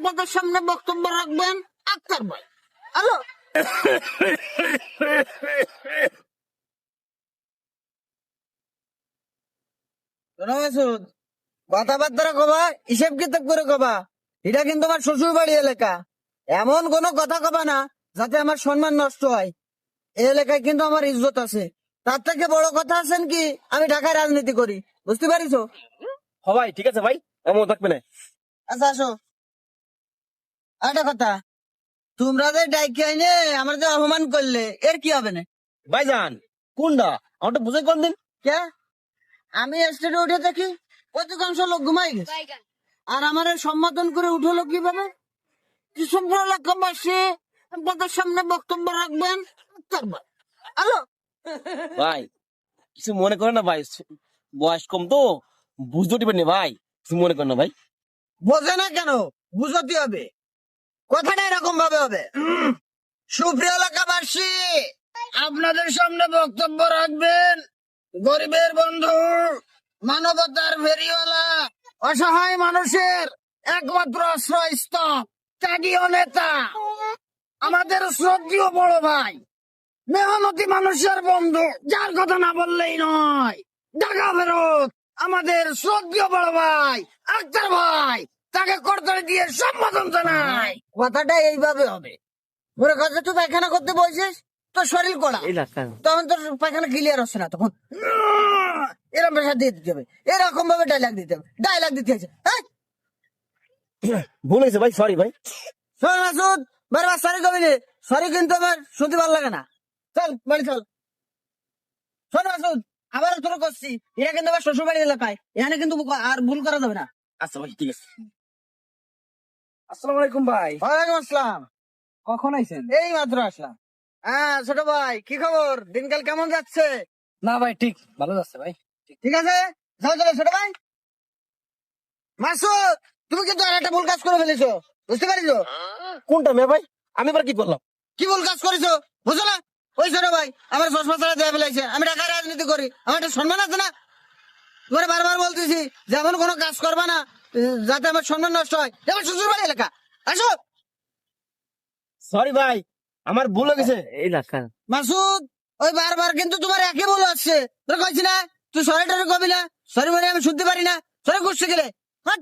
আপনাদের সামনে বক্তব্য রাখবেন আক্তার ভাই। হ্যালো? মাসুদ কথাবার্তা কবা হিসেব কিতাব করে কবা। এটা কিন্তু আমার শ্বশুর বাড়ি এলাকা। এমন কোন কথা কবা না যাতে আমার সম্মান নষ্ট হয়। এই এলাকায় কিন্তু আমার ইজ্জত আছে। তার থেকে বড় কথা আছেন কি আমি ঢাকায় রাজনীতি করি। বুঝতে পারিস ঠিক আছে ভাই এমন থাকবে না। আচ্ছা আসো। একটা কথা তোমরা যে ডাইকে আইনে আমার যে অপমান করলে এর কি হবে না? ভাইজান কোনটা আমার তো বুঝে কোন দিন। কে? আমি স্টেটে উঠে দেখি অধিকাংশ লোক ঘুমাই গেছে। আর আমার সম্বোধন করে উঠল কীভাবে? কৃষক এলাকাবাসী আপনাদের সামনে বক্তব্য রাখবেন। হ্যালো? ভাই কিছু মনে করে না ভাই? বয়স কম তো বুঝতে না ভাই। কিছু মনে করে না ভাই? বোঝে না কেন? বুঝতে হবে। কথাটা এরকম ভাবে হবে। সুপ্রিয় এলাকাবাসী, আপনাদের সামনে বক্তব্য রাখবেন। গরিবের বন্ধু, মানবতার ফেরিওয়ালা অসহায় মানুষের একমাত্র আশ্রয় স্তম্ভ ত্যাগীয় নেতা। আমাদের শ্রদ্ধীয় বড় ভাই, মেহনতি মানুষের বন্ধু, যার কথা না বললেই নয়। ঢাকা ফেরত আমাদের শ্রদ্ধীয় বড় ভাই, আক্তার ভাই তাকে করতলে দিয়ে সম্বোধন জানাই। কথাটা এইভাবে হবে। মনে কথা তুই পায়খানা করতে বলছিস তোর শরীর কড়া। তখন তোর পায়খানা ক্লিয়ার হচ্ছে না তখন এরকম প্রেশার দিয়ে দিতে হবে। এরকম ভাবে ডায়লগ দিতে হবে। ডায়লগ দিতে হচ্ছে হ্যাঁ? ভুল হয়েছে ভাই সরি ভাই। শোন মাসুদ বারবার সরি কবি সরি কিন্তু আমার শুনতে ভালো লাগে না। চল বাড়ি চল। শোন মাসুদ আবার তোর করছি। এটা কিন্তু আমার শ্বশুর বাড়ি এলাকায়। এখানে কিন্তু আর ভুল করা যাবে না। আচ্ছা ভাই ঠিক আছে। আসসালামু আলাইকুম ভাই। ওয়ালাইকুম আসসালাম। কখন আইছেন? এই মাত্র আসলাম হ্যাঁ ছোট ভাই কি খবর? দিনকাল কেমন যাচ্ছে? না ভাই ঠিক ভালো যাচ্ছে ভাই ঠিক। আছে? যাও চলো ছোট ভাই। মাসুদ তুমি কিন্তু আর একটা ভুল কাজ করে ফেলেছো বুঝতে পারিছো? কোনটা মেয়ে ভাই? আমি এবার কি করলাম? কি ভুল কাজ করেছ? বুঝো না? ওই ছোট ভাই আমার চশমা ছাড়া দেওয়া ফেলাইছে আমি ঢাকায় রাজনীতি করি আমার একটা সম্মান আছে না? তোমার বারবার বলতেছি যেমন কোনো কাজ করবা না যাতে আমার সম্মান নষ্ট হয়। আমার শ্বশুর বাড়ি এলাকা। আসো। সরি ভাই আমার ভুল হয়ে গেছে। মাসুদ ওই বারবার কিন্তু তোমার একই ভুল আসছে। তোর কইছি না তুই সরি টরি কবি না। সরি বলে আমি শুনতে পারি না। সরি করছে গেলে হাট।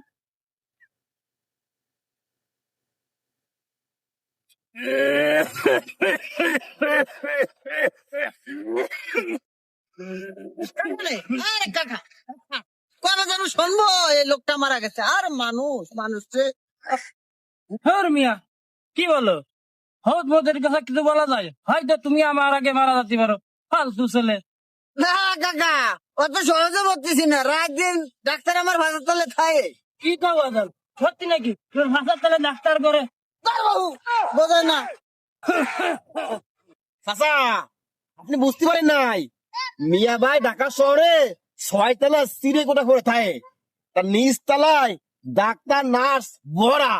আরে কাকা এই লোকটা মারা গেছে। আর মানুষ মানুষ মিয়া কি বলো? হত মোদের কথা কিছু বলা যায়? হয়তো তুমি আমার আগে মারা যেতে পারো ফালতু ছেলে। না কাকা অত সহজে বলতেছি না। রাত দিন ডাক্তার আমার তলে খায় কি তো বদল সত্যি নাকি? তোর ভাষার তালে ডাক্তার করে? বোঝে না। চাচা আপনি বুঝতে পারেন নাই? মিয়া ভাই ঢাকা শহরে ছয় তলা সিঁড়ি কোটা করে থাকে। তার নিচ তলায় ডাক্তার, নার্স, ভরা।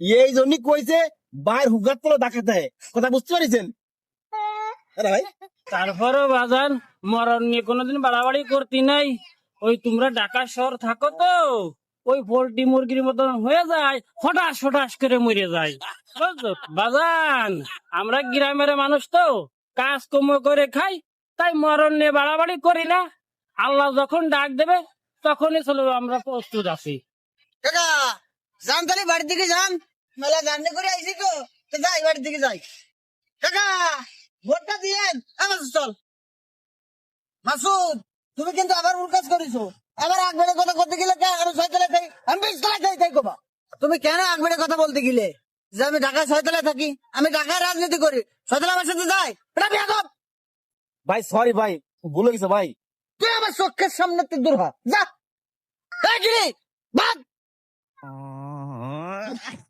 এই জন্যই কইছে, বাইর হুগার তলা কথা বুঝতে পারিছেন? ভাই। তারপরও বাজান, মরণ নিয়ে কোনোদিন বাড়াবাড়ি করতি নাই। ওই তোমরা ঢাকা শহর থাকো তো, ওই পোল্ট্রি মুরগির মতন হয়ে যায়, হঠাৎ হঠাৎ করে মরে যায়। বাজান, আমরা গ্রামের মানুষ তো কাজ কম করে খাই, তাই মরণ নিয়ে বাড়াবাড়ি করি না। আল্লাহ যখন ডাক দেবে তখনই চলো আমরা প্রস্তুত আছি। কাকা যান তাহলে বাড়ির দিকে যান। মেলা জার্নি করে আইসি তো তো যাই বাড়ির দিকে যাই। কাকা ভোটটা দিয়েন আমার চল। মাসুদ তুমি কিন্তু আবার ভুল কাজ করেছ। আবার আগবেড়ে কথা করতে গেলে আমি ছয়তলায় থাকি? আমি বিশতলায় থাকি তাই কবা। তুমি কেন আগবেড়ে কথা বলতে গেলে? যে আমি ঢাকায় ছয়তলায় থাকি আমি ঢাকায় রাজনীতি করি। ছয়তলা আমার সাথে যাই। এটা বিয়া ভাই সরি ভাই ভুলে গেছে ভাই। তুই আমার চোখের সামনে থেকে দূর হ যা। ভাগ